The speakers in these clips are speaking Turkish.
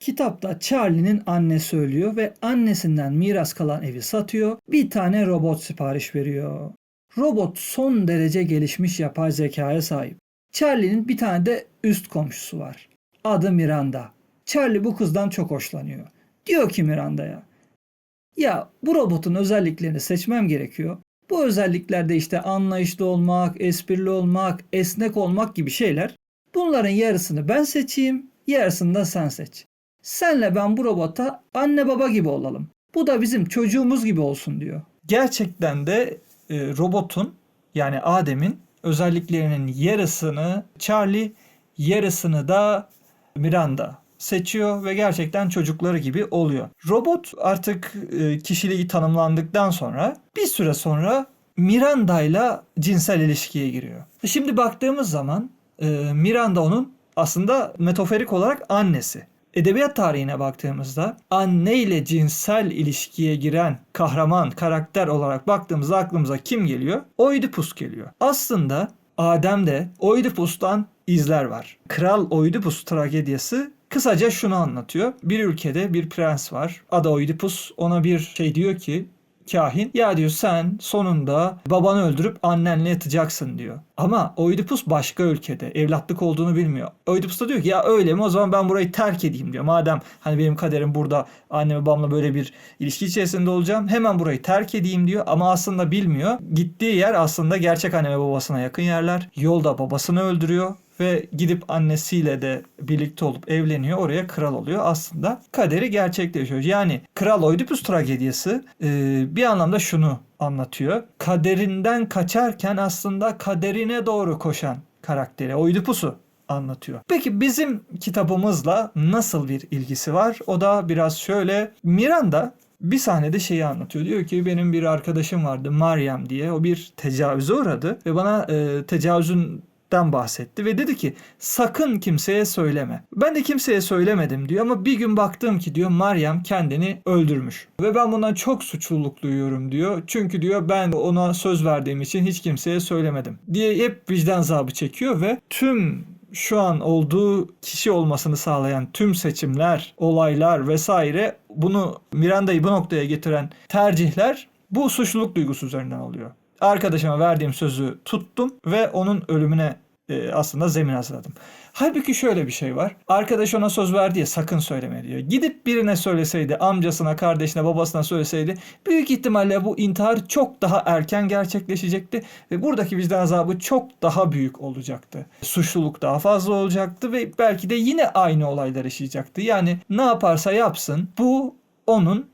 Kitapta Charlie'nin annesi ölüyor ve annesinden miras kalan evi satıyor. Bir tane robot sipariş veriyor. Robot son derece gelişmiş yapay zekaya sahip. Charlie'nin bir tane de üst komşusu var. Adı Miranda. Charlie bu kızdan çok hoşlanıyor. Diyor ki Miranda'ya, ya bu robotun özelliklerini seçmem gerekiyor. Bu özelliklerde işte anlayışlı olmak, esprili olmak, esnek olmak gibi şeyler. Bunların yarısını ben seçeyim, yarısını da sen seç. Senle ben bu robota anne baba gibi olalım. Bu da bizim çocuğumuz gibi olsun diyor. Gerçekten de e, robotun yani Adem'in özelliklerinin yarısını Charlie, yarısını da Miranda seçiyor ve gerçekten çocukları gibi oluyor. Robot artık e, kişiliği tanımlandıktan sonra bir süre sonra Miranda ile cinsel ilişkiye giriyor. Şimdi baktığımız zaman e, Miranda onun aslında metaforik olarak annesi. Edebiyat tarihine baktığımızda anne ile cinsel ilişkiye giren kahraman karakter olarak baktığımızda aklımıza kim geliyor? Oidipus geliyor. Aslında Adem'de Oidipus'tan izler var. Kral Oidipus tragediyası kısaca şunu anlatıyor. Bir ülkede bir prens var. Adı Oidipus. Ona bir şey diyor ki kahin ya diyor sen sonunda babanı öldürüp annenle yatacaksın diyor. Ama Oidipus başka ülkede evlatlık olduğunu bilmiyor. Oidipus da diyor ki ya öyle mi o zaman ben burayı terk edeyim diyor. Madem hani benim kaderim burada anne ve babamla böyle bir ilişki içerisinde olacağım hemen burayı terk edeyim diyor. Ama aslında bilmiyor. Gittiği yer aslında gerçek anne ve babasına yakın yerler. Yolda babasını öldürüyor ve gidip annesiyle de birlikte olup evleniyor. Oraya kral oluyor. Aslında kaderi gerçekleşiyor. Yani Kral Oidipus tragediyası e, bir anlamda şunu anlatıyor. Kaderinden kaçarken aslında kaderine doğru koşan karakteri Oidipus'u anlatıyor. Peki bizim kitabımızla nasıl bir ilgisi var? O da biraz şöyle. Miranda bir sahnede şeyi anlatıyor. Diyor ki benim bir arkadaşım vardı Meryem diye. O bir tecavüze uğradı ve bana e, tecavüzün den bahsetti ve dedi ki sakın kimseye söyleme. Ben de kimseye söylemedim diyor ama bir gün baktım ki diyor Meryem kendini öldürmüş. Ve ben bundan çok suçluluk duyuyorum diyor. Çünkü diyor ben ona söz verdiğim için hiç kimseye söylemedim diye hep vicdan azabı çekiyor ve tüm şu an olduğu kişi olmasını sağlayan tüm seçimler, olaylar vesaire bunu Miranda'yı bu noktaya getiren tercihler bu suçluluk duygusu üzerinden oluyor arkadaşıma verdiğim sözü tuttum ve onun ölümüne e, aslında zemin hazırladım. Halbuki şöyle bir şey var. Arkadaş ona söz verdi ya sakın söyleme diyor. Gidip birine söyleseydi, amcasına, kardeşine, babasına söyleseydi büyük ihtimalle bu intihar çok daha erken gerçekleşecekti ve buradaki vicdan azabı çok daha büyük olacaktı. Suçluluk daha fazla olacaktı ve belki de yine aynı olaylar yaşayacaktı. Yani ne yaparsa yapsın bu onun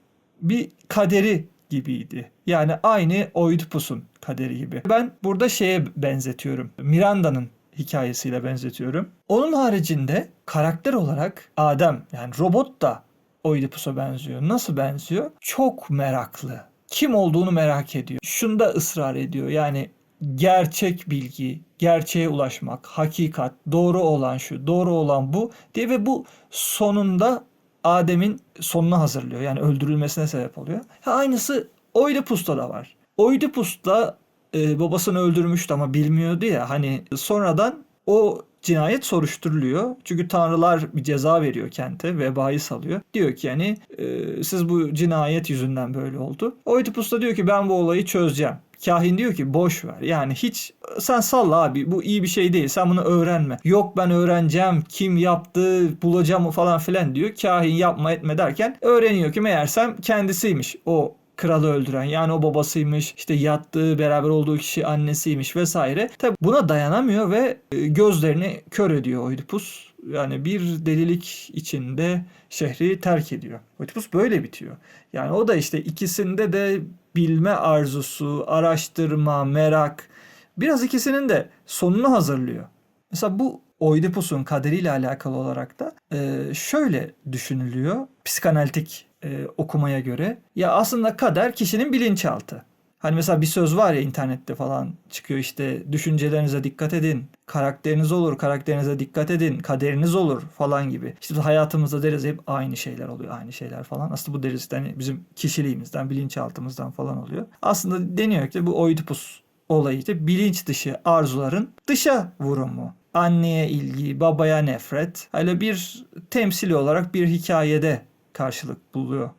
bir kaderi gibiydi. Yani aynı Oidipus'un kaderi gibi. Ben burada şeye benzetiyorum. Miranda'nın hikayesiyle benzetiyorum. Onun haricinde karakter olarak Adem yani robot da Oidipus'a benziyor. Nasıl benziyor? Çok meraklı. Kim olduğunu merak ediyor. Şunda ısrar ediyor. Yani gerçek bilgi, gerçeğe ulaşmak, hakikat, doğru olan şu, doğru olan bu diye ve bu sonunda Adem'in sonuna hazırlıyor. Yani öldürülmesine sebep oluyor. Ha, aynısı Oidipus'ta da var. Oidipus da e, babasını öldürmüştü ama bilmiyordu ya. Hani sonradan o cinayet soruşturuluyor. Çünkü tanrılar bir ceza veriyor kente, vebayı salıyor. Diyor ki yani e, siz bu cinayet yüzünden böyle oldu. Oidipus da diyor ki ben bu olayı çözeceğim. Kahin diyor ki boş ver. Yani hiç sen salla abi bu iyi bir şey değil. Sen bunu öğrenme. Yok ben öğreneceğim. Kim yaptı bulacağım falan filan diyor. Kahin yapma etme derken öğreniyor ki meğersem kendisiymiş o kralı öldüren yani o babasıymış işte yattığı beraber olduğu kişi annesiymiş vesaire. Tabi buna dayanamıyor ve e, gözlerini kör ediyor Oidipus. Yani bir delilik içinde şehri terk ediyor. Oidipus böyle bitiyor. Yani o da işte ikisinde de bilme arzusu, araştırma, merak biraz ikisinin de sonunu hazırlıyor. Mesela bu Oidipus'un kaderiyle alakalı olarak da e, şöyle düşünülüyor. Psikanalitik e, okumaya göre. Ya aslında kader kişinin bilinçaltı. Hani mesela bir söz var ya internette falan çıkıyor işte düşüncelerinize dikkat edin. Karakteriniz olur, karakterinize dikkat edin. Kaderiniz olur falan gibi. İşte hayatımızda deriz hep aynı şeyler oluyor, aynı şeyler falan. Aslında bu deriz hani bizim kişiliğimizden, bilinçaltımızdan falan oluyor. Aslında deniyor ki bu Oidipus olayı işte bilinç dışı arzuların dışa vurumu. anneye ilgi, babaya nefret. Öyle bir temsili olarak bir hikayede karşılık buluyor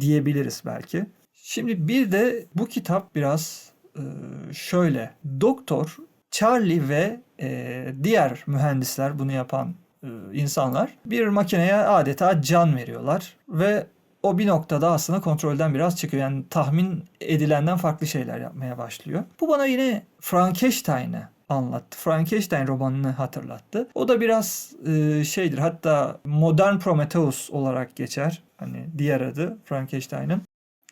diyebiliriz belki. Şimdi bir de bu kitap biraz e, şöyle. Doktor Charlie ve e, diğer mühendisler bunu yapan e, insanlar bir makineye adeta can veriyorlar ve o bir noktada aslında kontrolden biraz çıkıyor. Yani tahmin edilenden farklı şeyler yapmaya başlıyor. Bu bana yine Frankenstein'ı anlattı. Frankenstein romanını hatırlattı. O da biraz e, şeydir hatta modern Prometheus olarak geçer. Hani diğer adı Frankenstein'ın.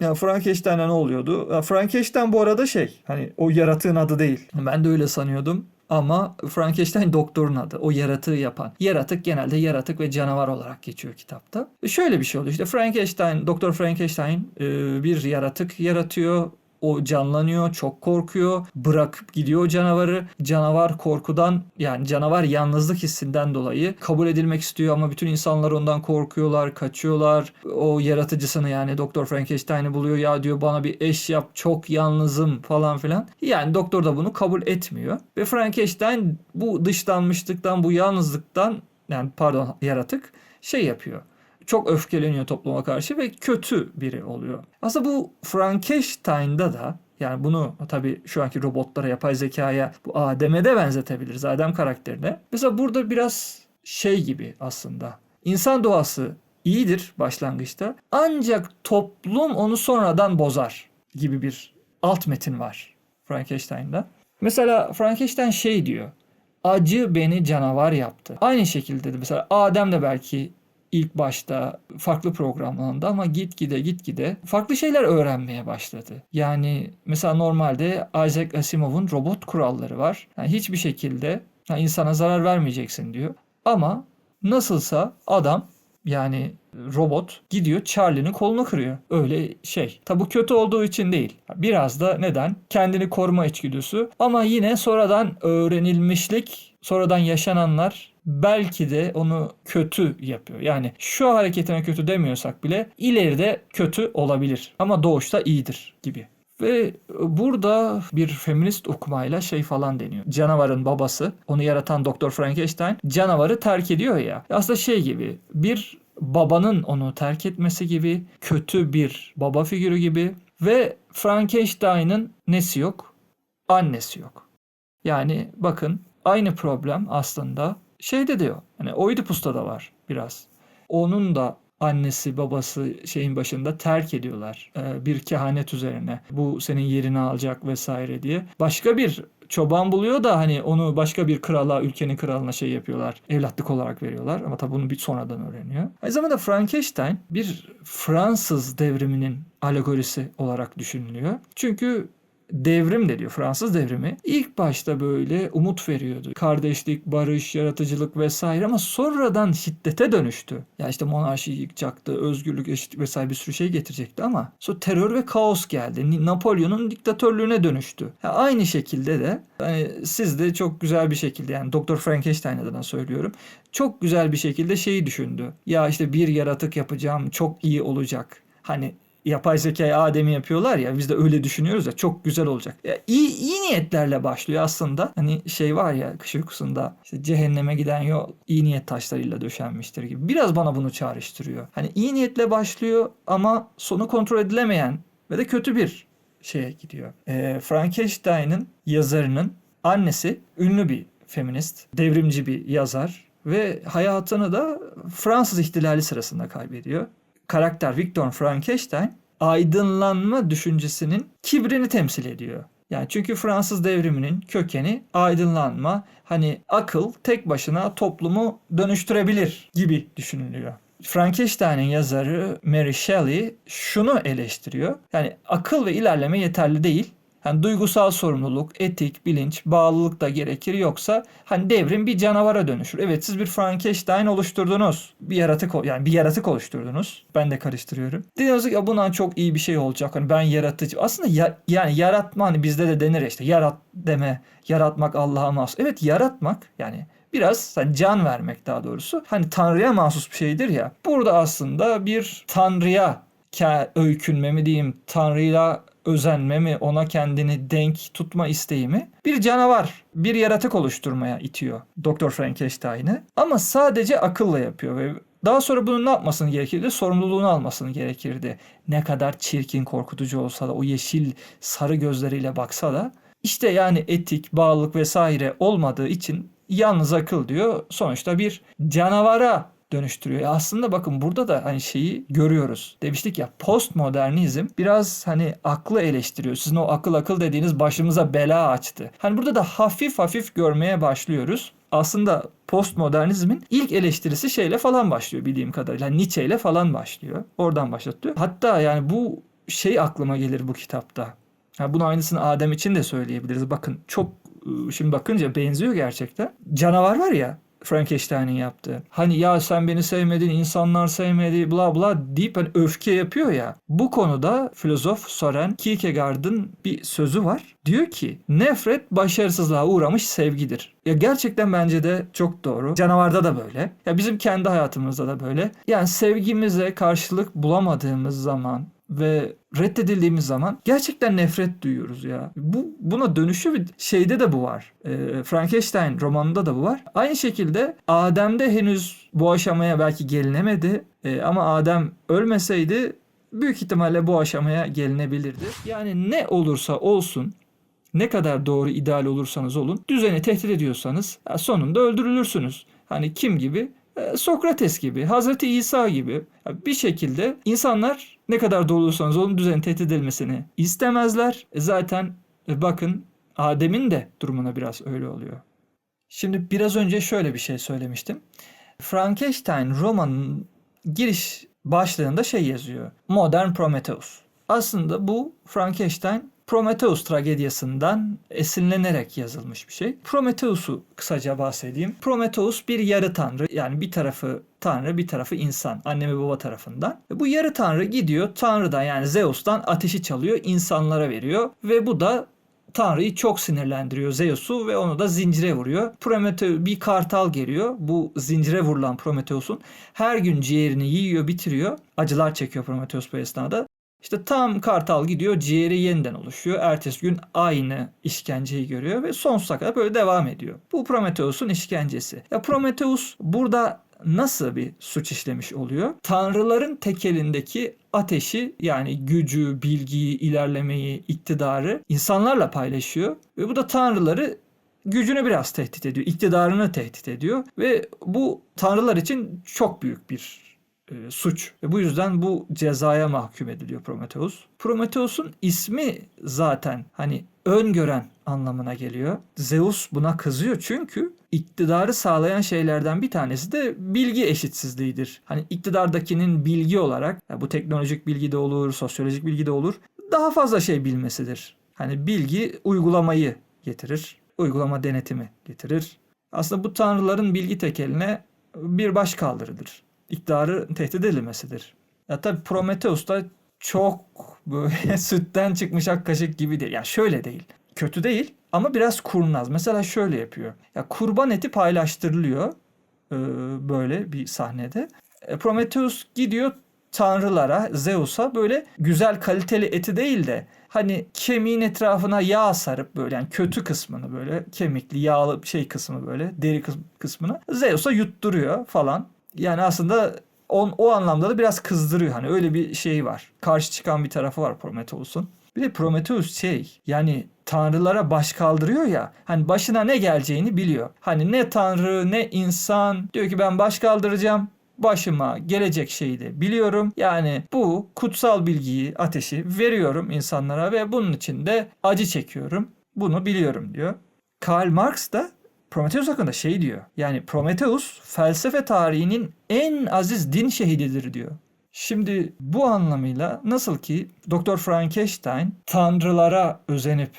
Ya Frankenstein'e ne oluyordu? Ya Frankenstein bu arada şey hani o yaratığın adı değil. Ben de öyle sanıyordum. Ama Frankenstein doktorun adı. O yaratığı yapan. Yaratık genelde yaratık ve canavar olarak geçiyor kitapta. Şöyle bir şey oluyor. İşte Frankenstein, Doktor Frankenstein e, bir yaratık yaratıyor. O canlanıyor, çok korkuyor, bırakıp gidiyor canavarı. Canavar korkudan yani canavar yalnızlık hissinden dolayı kabul edilmek istiyor ama bütün insanlar ondan korkuyorlar, kaçıyorlar. O yaratıcısını yani Doktor Frankenstein'i buluyor ya diyor bana bir eş yap çok yalnızım falan filan. Yani doktor da bunu kabul etmiyor. Ve Frankenstein bu dışlanmışlıktan, bu yalnızlıktan yani pardon yaratık şey yapıyor çok öfkeleniyor topluma karşı ve kötü biri oluyor. Aslında bu Frankenstein'da da yani bunu tabii şu anki robotlara, yapay zekaya, bu Adem'e de benzetebiliriz. Adem karakterine. Mesela burada biraz şey gibi aslında. İnsan doğası iyidir başlangıçta. Ancak toplum onu sonradan bozar gibi bir alt metin var Frankenstein'da. Mesela Frankenstein şey diyor. Acı beni canavar yaptı. Aynı şekilde de mesela Adem de belki ilk başta farklı programlandı ama gitgide gitgide farklı şeyler öğrenmeye başladı. Yani mesela normalde Isaac Asimov'un robot kuralları var. Yani hiçbir şekilde yani insana zarar vermeyeceksin diyor. Ama nasılsa adam yani robot gidiyor Charlie'nin kolunu kırıyor. Öyle şey. Tabi kötü olduğu için değil. Biraz da neden? Kendini koruma içgüdüsü. Ama yine sonradan öğrenilmişlik, sonradan yaşananlar belki de onu kötü yapıyor. Yani şu hareketine kötü demiyorsak bile ileride kötü olabilir. Ama doğuşta iyidir gibi. Ve burada bir feminist okumayla şey falan deniyor. Canavarın babası, onu yaratan Doktor Frankenstein canavarı terk ediyor ya. Aslında şey gibi bir babanın onu terk etmesi gibi kötü bir baba figürü gibi ve Frankenstein'ın nesi yok? Annesi yok. Yani bakın aynı problem aslında şeyde diyor. Hani Oidipus'ta da var biraz. Onun da annesi babası şeyin başında terk ediyorlar ee, bir kehanet üzerine. Bu senin yerini alacak vesaire diye. Başka bir çoban buluyor da hani onu başka bir krala, ülkenin kralına şey yapıyorlar. Evlatlık olarak veriyorlar ama tabii bunu bir sonradan öğreniyor. Aynı zamanda Frankenstein bir Fransız devriminin alegorisi olarak düşünülüyor. Çünkü devrim de diyor Fransız devrimi. İlk başta böyle umut veriyordu. Kardeşlik, barış, yaratıcılık vesaire ama sonradan şiddete dönüştü. Ya işte monarşiyi yıkacaktı, özgürlük, eşitlik vesaire bir sürü şey getirecekti ama sonra terör ve kaos geldi. Napolyon'un diktatörlüğüne dönüştü. Ya aynı şekilde de hani siz de çok güzel bir şekilde yani Doktor Frankenstein adına söylüyorum. Çok güzel bir şekilde şeyi düşündü. Ya işte bir yaratık yapacağım çok iyi olacak. Hani yapay zekayı Adem'i yapıyorlar ya biz de öyle düşünüyoruz ya çok güzel olacak. Ya iyi, iyi niyetlerle başlıyor aslında. Hani şey var ya kış uykusunda işte cehenneme giden yol iyi niyet taşlarıyla döşenmiştir gibi. Biraz bana bunu çağrıştırıyor. Hani iyi niyetle başlıyor ama sonu kontrol edilemeyen ve de kötü bir şeye gidiyor. E, Frankenstein'ın yazarının annesi ünlü bir feminist, devrimci bir yazar ve hayatını da Fransız ihtilali sırasında kaybediyor karakter Victor Frankenstein aydınlanma düşüncesinin kibrini temsil ediyor. Yani çünkü Fransız devriminin kökeni aydınlanma, hani akıl tek başına toplumu dönüştürebilir gibi düşünülüyor. Frankenstein'in yazarı Mary Shelley şunu eleştiriyor. Yani akıl ve ilerleme yeterli değil. Hani duygusal sorumluluk, etik, bilinç, bağlılık da gerekir. Yoksa hani devrim bir canavara dönüşür. Evet siz bir Frankenstein oluşturdunuz. Bir yaratık yani bir yaratık oluşturdunuz. Ben de karıştırıyorum. Diyorsunuz ki bundan çok iyi bir şey olacak. Hani ben yaratıcı. Aslında ya, yani yaratma hani bizde de denir işte yarat deme. Yaratmak Allah'a mahsus. Evet yaratmak yani biraz hani can vermek daha doğrusu. Hani Tanrı'ya mahsus bir şeydir ya. Burada aslında bir Tanrı'ya öykünme mi diyeyim, Tanrı'yla özenme mi, ona kendini denk tutma isteği mi bir canavar, bir yaratık oluşturmaya itiyor Doktor Frankenstein'ı. Ama sadece akılla yapıyor ve daha sonra bunun ne yapmasını gerekirdi? Sorumluluğunu almasını gerekirdi. Ne kadar çirkin, korkutucu olsa da o yeşil sarı gözleriyle baksa da işte yani etik, bağlılık vesaire olmadığı için yalnız akıl diyor. Sonuçta bir canavara dönüştürüyor. Ya aslında bakın burada da hani şeyi görüyoruz. Demiştik ya postmodernizm biraz hani aklı eleştiriyor. Sizin o akıl akıl dediğiniz başımıza bela açtı. Hani burada da hafif hafif görmeye başlıyoruz. Aslında postmodernizmin ilk eleştirisi şeyle falan başlıyor bildiğim kadarıyla. Nietzsche ile falan başlıyor. Oradan başlatıyor. Hatta yani bu şey aklıma gelir bu kitapta. Ha, bunun aynısını Adem için de söyleyebiliriz. Bakın çok ıı, şimdi bakınca benziyor gerçekten. Canavar var ya Frankenstein'in yaptığı. Hani ya sen beni sevmedin, insanlar sevmedi, bla bla deyip hani öfke yapıyor ya. Bu konuda filozof Soren Kierkegaard'ın bir sözü var. Diyor ki nefret başarısızlığa uğramış sevgidir. Ya gerçekten bence de çok doğru. Canavarda da böyle. Ya bizim kendi hayatımızda da böyle. Yani sevgimize karşılık bulamadığımız zaman ve reddedildiğimiz zaman gerçekten nefret duyuyoruz ya. Bu buna dönüşü bir şeyde de bu var. Ee, Frankenstein romanında da bu var. Aynı şekilde Adem'de henüz bu aşamaya belki gelinemedi. Ee, ama Adem ölmeseydi büyük ihtimalle bu aşamaya gelinebilirdi. Yani ne olursa olsun ne kadar doğru ideal olursanız olun düzeni tehdit ediyorsanız ya sonunda öldürülürsünüz. Hani kim gibi? Ee, Sokrates gibi, Hazreti İsa gibi bir şekilde insanlar ne kadar doğru olursanız olun düzeni tehdit edilmesini istemezler. E Zaten e, bakın Adem'in de durumuna biraz öyle oluyor. Şimdi biraz önce şöyle bir şey söylemiştim. Frankenstein romanın giriş başlığında şey yazıyor. Modern Prometheus. Aslında bu Frankenstein Prometheus tragediyasından esinlenerek yazılmış bir şey. Prometheus'u kısaca bahsedeyim. Prometheus bir yarı tanrı yani bir tarafı tanrı bir tarafı insan anne ve baba tarafından. Bu yarı tanrı gidiyor tanrıdan yani Zeus'tan ateşi çalıyor insanlara veriyor ve bu da Tanrı'yı çok sinirlendiriyor Zeus'u ve onu da zincire vuruyor. Prometheus bir kartal geliyor. Bu zincire vurulan Prometheus'un her gün ciğerini yiyor, bitiriyor. Acılar çekiyor Prometheus bu esnada. İşte tam kartal gidiyor ciğeri yeniden oluşuyor. Ertesi gün aynı işkenceyi görüyor ve sonsuza kadar böyle devam ediyor. Bu Prometheus'un işkencesi. Ya Prometheus burada nasıl bir suç işlemiş oluyor? Tanrıların tekelindeki ateşi yani gücü, bilgiyi, ilerlemeyi, iktidarı insanlarla paylaşıyor. Ve bu da tanrıları gücünü biraz tehdit ediyor, iktidarını tehdit ediyor ve bu tanrılar için çok büyük bir e, suç. Ve bu yüzden bu cezaya mahkum ediliyor Prometheus. Prometheus'un ismi zaten hani öngören anlamına geliyor. Zeus buna kızıyor çünkü iktidarı sağlayan şeylerden bir tanesi de bilgi eşitsizliğidir. Hani iktidardakinin bilgi olarak bu teknolojik bilgi de olur, sosyolojik bilgi de olur. Daha fazla şey bilmesidir. Hani bilgi uygulamayı getirir. Uygulama denetimi getirir. Aslında bu tanrıların bilgi tekeline bir baş kaldırıdır iktidarı tehdit edilmesidir. Ya tabi Prometheus da çok böyle sütten çıkmış ak kaşık gibi değil. Ya şöyle değil. Kötü değil ama biraz kurnaz. Mesela şöyle yapıyor. Ya kurban eti paylaştırılıyor e, böyle bir sahnede. E, Prometheus gidiyor tanrılara, Zeus'a böyle güzel kaliteli eti değil de hani kemiğin etrafına yağ sarıp böyle yani kötü kısmını böyle kemikli yağlı şey kısmı böyle deri kısmını Zeus'a yutturuyor falan. Yani aslında on, o anlamda da biraz kızdırıyor. Hani öyle bir şey var. Karşı çıkan bir tarafı var Prometheus'un. Bir de Prometheus şey yani tanrılara baş kaldırıyor ya hani başına ne geleceğini biliyor. Hani ne tanrı ne insan diyor ki ben baş kaldıracağım başıma gelecek şeyi de biliyorum. Yani bu kutsal bilgiyi, ateşi veriyorum insanlara ve bunun için de acı çekiyorum. Bunu biliyorum diyor. Karl Marx da Prometheus hakkında şey diyor. Yani Prometheus felsefe tarihinin en aziz din şehididir diyor. Şimdi bu anlamıyla nasıl ki Doktor Frankenstein tanrılara özenip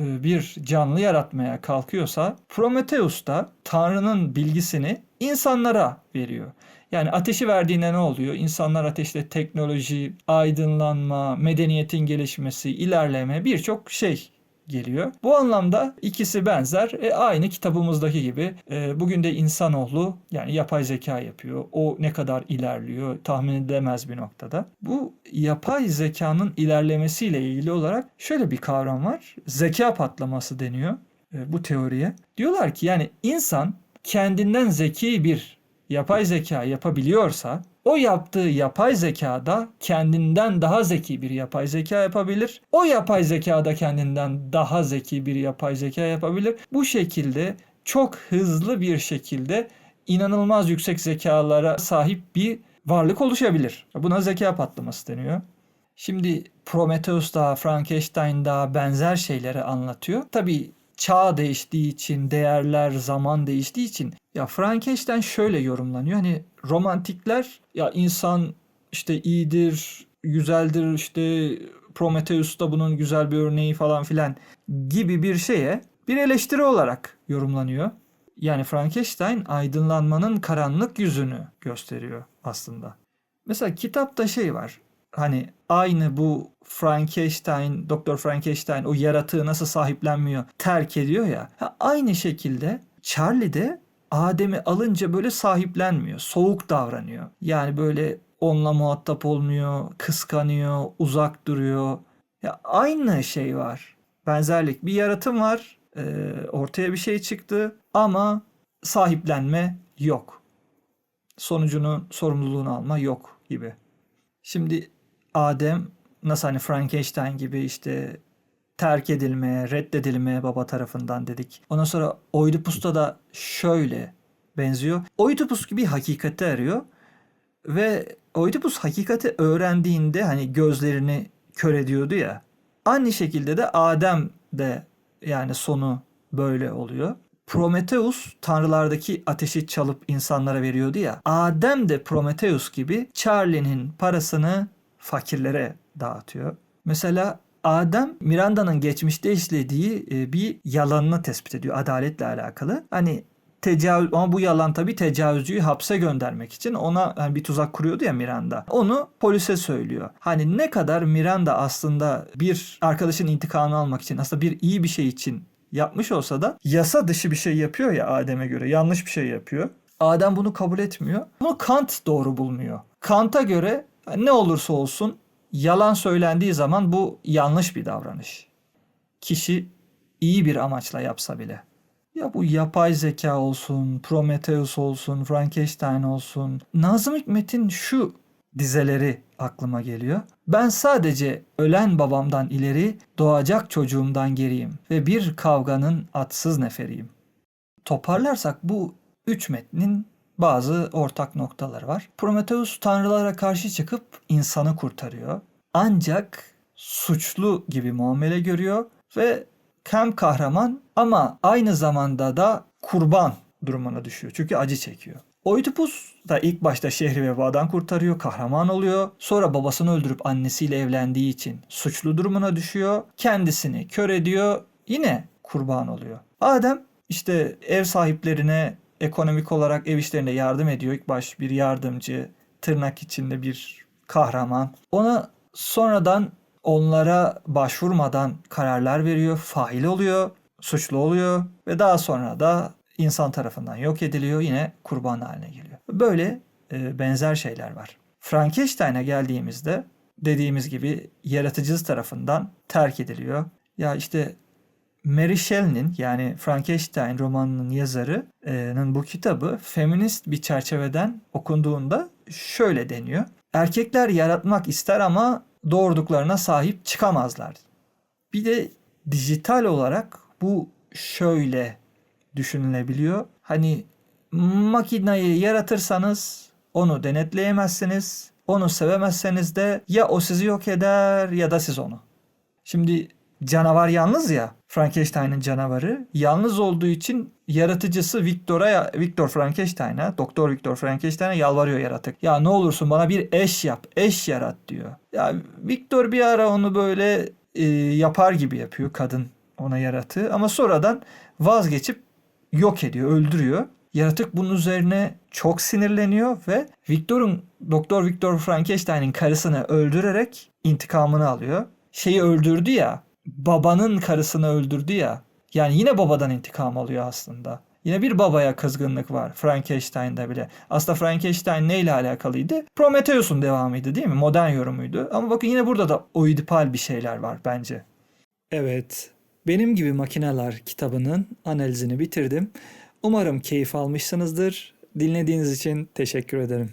e, bir canlı yaratmaya kalkıyorsa Prometheus da Tanrı'nın bilgisini insanlara veriyor. Yani ateşi verdiğinde ne oluyor? İnsanlar ateşle teknoloji, aydınlanma, medeniyetin gelişmesi, ilerleme birçok şey geliyor. Bu anlamda ikisi benzer. E, aynı kitabımızdaki gibi e, bugün de insanoğlu yani yapay zeka yapıyor. O ne kadar ilerliyor tahmin edilemez bir noktada. Bu yapay zekanın ilerlemesiyle ilgili olarak şöyle bir kavram var. Zeka patlaması deniyor e, bu teoriye. Diyorlar ki yani insan kendinden zeki bir yapay zeka yapabiliyorsa o yaptığı yapay zekada kendinden daha zeki bir yapay zeka yapabilir. O yapay zekada kendinden daha zeki bir yapay zeka yapabilir. Bu şekilde çok hızlı bir şekilde inanılmaz yüksek zekalara sahip bir varlık oluşabilir. Buna zeka patlaması deniyor. Şimdi Prometheus da Frankenstein da benzer şeyleri anlatıyor. Tabii çağ değiştiği için, değerler, zaman değiştiği için ya Frankenstein şöyle yorumlanıyor. Hani romantikler ya insan işte iyidir, güzeldir işte Prometheus da bunun güzel bir örneği falan filan gibi bir şeye bir eleştiri olarak yorumlanıyor. Yani Frankenstein aydınlanmanın karanlık yüzünü gösteriyor aslında. Mesela kitapta şey var. Hani aynı bu Frankenstein, Doktor Frankenstein o yaratığı nasıl sahiplenmiyor, terk ediyor ya. Aynı şekilde Charlie de Adem'i alınca böyle sahiplenmiyor, soğuk davranıyor. Yani böyle onunla muhatap olmuyor, kıskanıyor, uzak duruyor. Ya aynı şey var. Benzerlik. Bir yaratım var, e, ortaya bir şey çıktı ama sahiplenme yok. Sonucunun sorumluluğunu alma yok gibi. Şimdi Adem nasıl hani Frankenstein gibi işte terk edilmeye, reddedilmeye baba tarafından dedik. Ondan sonra Oidipus'ta da şöyle benziyor. Oidipus gibi hakikati arıyor ve Oidipus hakikati öğrendiğinde hani gözlerini kör ediyordu ya. Aynı şekilde de Adem de yani sonu böyle oluyor. Prometheus tanrılardaki ateşi çalıp insanlara veriyordu ya. Adem de Prometheus gibi Charlie'nin parasını fakirlere dağıtıyor. Mesela Adem Miranda'nın geçmişte işlediği e, bir yalanını tespit ediyor adaletle alakalı. Hani tecavüz ama bu yalan tabii tecavüzcüyü hapse göndermek için ona hani bir tuzak kuruyordu ya Miranda. Onu polise söylüyor. Hani ne kadar Miranda aslında bir arkadaşın intikamını almak için aslında bir iyi bir şey için yapmış olsa da yasa dışı bir şey yapıyor ya Adem'e göre. Yanlış bir şey yapıyor. Adem bunu kabul etmiyor. Bunu Kant doğru bulmuyor. Kant'a göre ne olursa olsun yalan söylendiği zaman bu yanlış bir davranış. Kişi iyi bir amaçla yapsa bile. Ya bu yapay zeka olsun, Prometheus olsun, Frankenstein olsun. Nazım Hikmet'in şu dizeleri aklıma geliyor. Ben sadece ölen babamdan ileri doğacak çocuğumdan geriyim ve bir kavganın atsız neferiyim. Toparlarsak bu üç metnin bazı ortak noktaları var. Prometheus tanrılara karşı çıkıp insanı kurtarıyor. Ancak suçlu gibi muamele görüyor ve hem kahraman ama aynı zamanda da kurban durumuna düşüyor. Çünkü acı çekiyor. Oidipus da ilk başta şehri vebadan kurtarıyor, kahraman oluyor. Sonra babasını öldürüp annesiyle evlendiği için suçlu durumuna düşüyor. Kendisini kör ediyor, yine kurban oluyor. Adem işte ev sahiplerine ekonomik olarak ev işlerinde yardım ediyor. İlk baş bir yardımcı, tırnak içinde bir kahraman. Ona sonradan onlara başvurmadan kararlar veriyor, fail oluyor, suçlu oluyor ve daha sonra da insan tarafından yok ediliyor, yine kurban haline geliyor. Böyle e, benzer şeyler var. Frankenstein'a geldiğimizde dediğimiz gibi yaratıcısı tarafından terk ediliyor. Ya işte Mary Shelley'nin yani Frankenstein romanının yazarının bu kitabı feminist bir çerçeveden okunduğunda şöyle deniyor. Erkekler yaratmak ister ama doğurduklarına sahip çıkamazlar. Bir de dijital olarak bu şöyle düşünülebiliyor. Hani makinayı yaratırsanız onu denetleyemezsiniz. Onu sevemezseniz de ya o sizi yok eder ya da siz onu. Şimdi canavar yalnız ya. Frankenstein'ın canavarı. Yalnız olduğu için yaratıcısı Victor'a, Victor Frankenstein'a, Doktor Victor Frankenstein'a yalvarıyor yaratık. Ya ne olursun bana bir eş yap, eş yarat diyor. Ya Victor bir ara onu böyle e, yapar gibi yapıyor kadın ona yaratığı ama sonradan vazgeçip yok ediyor, öldürüyor. Yaratık bunun üzerine çok sinirleniyor ve Victor'un Doktor Victor Frankenstein'in karısını öldürerek intikamını alıyor. Şeyi öldürdü ya babanın karısını öldürdü ya. Yani yine babadan intikam alıyor aslında. Yine bir babaya kızgınlık var Frankenstein'de bile. Aslında Frankenstein neyle alakalıydı? Prometheus'un devamıydı değil mi? Modern yorumuydu. Ama bakın yine burada da oidipal bir şeyler var bence. Evet. Benim gibi makineler kitabının analizini bitirdim. Umarım keyif almışsınızdır. Dinlediğiniz için teşekkür ederim.